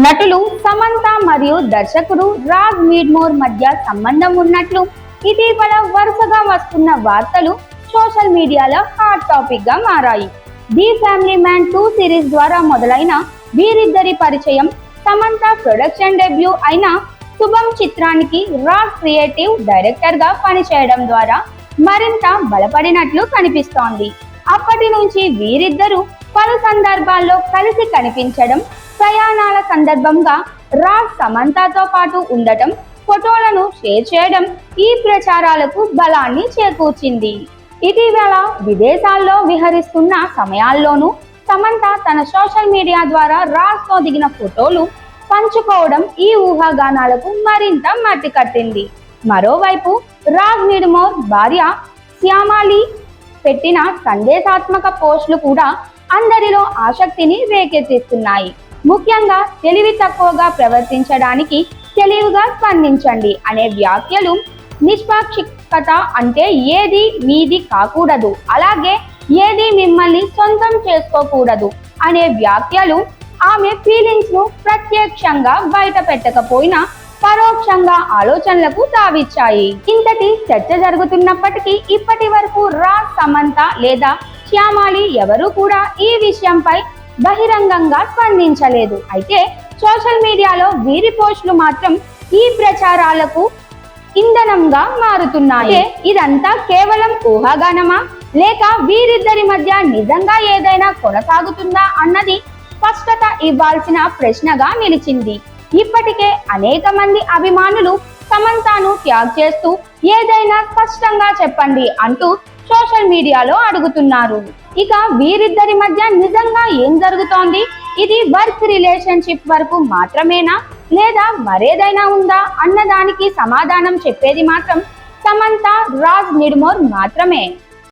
నటులు సమంత మరియు దర్శకుడు రాజ్ మీడ్మోర్ మధ్య సంబంధం ఉన్నట్లు ఇటీవల వరుసగా వస్తున్న వార్తలు సోషల్ మీడియాలో హాట్ టాపిక్గా మారాయి. The family man two series ద్వారా మొదలైన వీరిద్దరి పరిచయం సమంత ప్రొడక్షన్ డెబ్యూ అయిన శుభం చిత్రానికి రాజ్ క్రియేటివ్ డైరెక్టర్గా పనిచేయడం ద్వారా మరింత బలపడినట్లు కనిపిస్తోంది. అప్పటి నుంచి వీరిద్దరూ పలు సందర్భాల్లో కలిసి కనిపించడం ప్రయాణాల సందర్భంగా రాజ్ సమంతతో పాటు ఉండటం ఫోటోలను షేర్ చేయడం ఈ ప్రచారాలకు బలాన్ని చేకూర్చింది. ఇటీవల విదేశాల్లో విహరిస్తున్న సమయాల్లోనూ సమంత తన సోషల్ మీడియా ద్వారా రాజ్తో దిగిన ఫోటోలు పంచుకోవడం ఈ ఊహాగానాలకు మరింత మట్టి కట్టింది. మరోవైపు రాజ్ నిడుమోర్ భార్య శ్యామాలి పెట్టిన సందేశాత్మక పోస్టులు కూడా అందరిలో ఆసక్తిని రేకెత్తిస్తున్నాయి. ముఖ్యంగా తెలివి తక్కువగా ప్రవర్తించడానికి తెలివిగా స్పందించండి అనే వ్యాఖ్యలు నిష్పాక్షికత అంటే ఏది మీది కాకూడదు అలాగే ఏది మిమ్మల్ని సొంతం చేసుకోకూడదు అనే వ్యాఖ్యలు ఆమె ఫీలింగ్స్ను ప్రత్యక్షంగా బయట పెట్టకపోయినా పరోక్షంగా ఆలోచనలకు తావిచ్చాయి. ఇంతటి చర్చ జరుగుతున్నప్పటికీ ఇప్పటి వరకు రా సమంత లేదా శ్యామాళి ఎవరూ కూడా ఈ విషయంపై బహిరంగంగా స్పందించలేదు. అయితే సోషల్ మీడియాలో వీరి పోస్టులు మాత్రం ఈ ప్రచారాలకు ఇంధనంగా మారుతున్నాయి. ఇదంతా కేవలం ఊహాగానమా? లేక వీరిద్దరి మధ్య నిజంగా ఏదైనా కొనసాగుతుందా అన్నది స్పష్టత ఇవ్వాల్సిన ప్రశ్నగా నిలిచింది. ఇప్పటికే అనేక మంది అభిమానులు సమంతాను ట్యాగ్ చేస్తూ ఏదైనా స్పష్టంగా చెప్పండి అంటూ సోషల్ మీడియాలో అడుగుతున్నారు. ఇక వీరిద్దరి మధ్య నిజంగా ఏం జరుగుతోంది? ఇది వర్క్ రిలేషన్షిప్ వరకు మాత్రమేనా? లేదా మరేదైనా ఉందా? అన్నదానికి సమాధానం చెప్పేది మాత్రం సమంత రాజ్ నిడుమోర్ మాత్రమే.